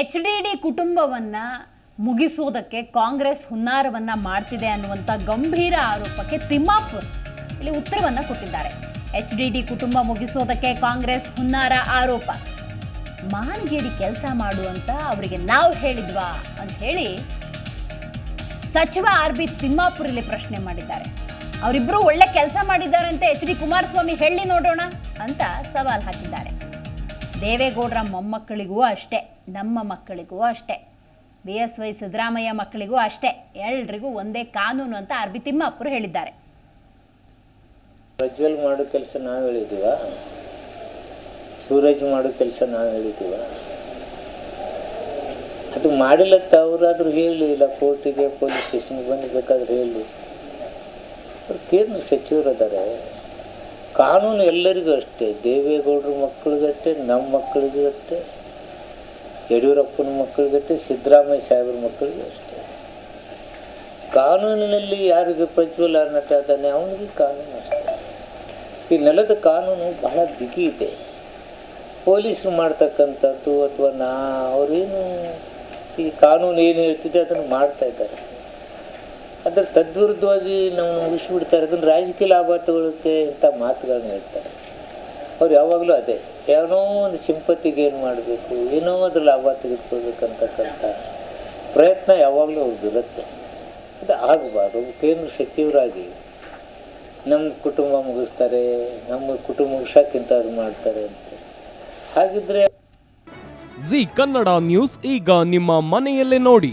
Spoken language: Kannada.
ಎಚ್ ಡಿ ಡಿ ಕುಟುಂಬವನ್ನ ಮುಗಿಸುವುದಕ್ಕೆ ಕಾಂಗ್ರೆಸ್ ಹುನ್ನಾರವನ್ನ ಮಾಡ್ತಿದೆ ಅನ್ನುವಂಥ ಗಂಭೀರ ಆರೋಪಕ್ಕೆ ತಿಮ್ಮಾಪುರ್ ಇಲ್ಲಿ ಉತ್ತರವನ್ನ ಕೊಟ್ಟಿದ್ದಾರೆ. ಎಚ್ ಡಿ ಡಿ ಕುಟುಂಬ ಮುಗಿಸೋದಕ್ಕೆ ಕಾಂಗ್ರೆಸ್ ಹುನ್ನಾರ ಆರೋಪ. ಮಾನಗೇಡಿ ಕೆಲಸ ಮಾಡುವಂತ ಅವರಿಗೆ ನಾವು ಹೇಳಿದ್ವಾ ಅಂತ ಹೇಳಿ ಸಚಿವ ಆರ್ ಬಿ ತಿಮ್ಮಾಪುರ್ ಇಲ್ಲಿ ಪ್ರಶ್ನೆ ಮಾಡಿದ್ದಾರೆ. ಅವರಿಬ್ಬರು ಒಳ್ಳೆ ಕೆಲಸ ಮಾಡಿದ್ದಾರೆ ಅಂತ ಎಚ್ ಡಿ ಕುಮಾರಸ್ವಾಮಿ ಹೇಳಿ ನೋಡೋಣ ಅಂತ ಸವಾಲ್ ಹಾಕಿದ್ದಾರೆ. ದೇವೇಗೌಡರ ಮೊಮ್ಮಕ್ಕಳಿಗೂ ಅಷ್ಟೇ, ನಮ್ಮ ಮಕ್ಕಳಿಗೂ ಅಷ್ಟೇ, ಬಿ ಎಸ್ ವೈ ಸಿದ್ದರಾಮಯ್ಯ ಮಕ್ಕಳಿಗೂ ಅಷ್ಟೇ, ಎಲ್ರಿಗೂ ಒಂದೇ ಕಾನೂನು ಅಂತ ಆರ್ ಬಿ ತಿಮ್ಮಾಪುರ್ ಹೇಳಿದ್ದಾರೆ. ಪ್ರಜ್ವಲ್ ಮಾಡೋ ಕೆಲಸ ನಾವು ಹೇಳಿದ್ದೀವ ಸೂರಜ್ ಮಾಡೋ ಕೆಲಸ ನಾವು ಹೇಳಿದ್ದೀವ ಅದು ಮಾಡಿಲ್ಲತ್ತ ಅವರಾದ್ರೂ ಹೇಳಿ, ಇಲ್ಲ ಕೋರ್ಟಿಗೆ, ಪೊಲೀಸ್ ಸ್ಟೇಷನ್ಗೆ ಬಂದು ಬೇಕಾದ್ರೆ ಹೇಳಿ. ಕೇಂದ್ರ ಸಚಿವರು ಕಾನೂನು ಎಲ್ಲರಿಗೂ ಅಷ್ಟೇ, ದೇವೇಗೌಡರ ಮಕ್ಕಳಿಗಟ್ಟೆ ನಮ್ಮ ಮಕ್ಕಳಿಗೂ ಅಷ್ಟೇ ಯಡಿಯೂರಪ್ಪನ ಮಕ್ಕಳಿಗಟ್ಟೆ ಸಿದ್ದರಾಮಯ್ಯ ಸಾಹೇಬ್ರ ಮಕ್ಕಳಿಗೂ ಅಷ್ಟೇ. ಕಾನೂನಿನಲ್ಲಿ ಯಾರಿಗೆ ಪ್ರಜ್ವಲ ನಟ ಅದಾನೆ ಅವನಿಗೆ ಕಾನೂನು ಅಷ್ಟೇ. ಈ ನೆಲದ ಕಾನೂನು ಬಹಳ ಬಿಗಿ ಇದೆ. ಪೊಲೀಸರು ಮಾಡ್ತಕ್ಕಂಥದ್ದು ಅಥವಾ ನಾ ಅವರೇನು ಈ ಕಾನೂನು ಏನು ಹೇಳ್ತಿದೆ ಅದನ್ನು ಮಾಡ್ತಾ ಇದ್ದಾರೆ. ಅದರ ತದ್ವಿರುದ್ಧವಾಗಿ ನಾವು ಮುಗಿಸ್ಬಿಡ್ತಾರೆ. ಅದನ್ನು ರಾಜಕೀಯ ಲಾಭ ತಗೊಳ್ಳೋಕ್ಕೆ ಇಂಥ ಮಾತುಗಳನ್ನ ಹೇಳ್ತಾರೆ. ಅವ್ರು ಯಾವಾಗಲೂ ಅದೇ. ಏನೋ ಒಂದು ಸಿಂಪತಿಗೆ ಏನು ಮಾಡಬೇಕು, ಏನೋ ಅದ್ರ ಲಾಭ ತೆಗೆದುಕೊಳ್ಬೇಕಂತಕ್ಕಂಥ ಪ್ರಯತ್ನ ಯಾವಾಗಲೂ ಅವ್ರದ್ದು ಇರುತ್ತೆ ಅದು ಆಗಬಾರ್ದು. ಕೇಂದ್ರ ಸಚಿವರಾಗಿ ನಮ್ಮ ಕುಟುಂಬ ಮುಗಿಸ್ತಾರೆ, ನಮ್ಮ ಕುಟುಂಬ ಮುಗಿಸೋಕ್ಕಿಂತ ಅವ್ರು ಮಾಡ್ತಾರೆ ಅಂತ. ಹಾಗಿದ್ರೆ ಜಿ ಕನ್ನಡ ನ್ಯೂಸ್ ಈಗ ನಿಮ್ಮ ಮನೆಯಲ್ಲೇ ನೋಡಿ.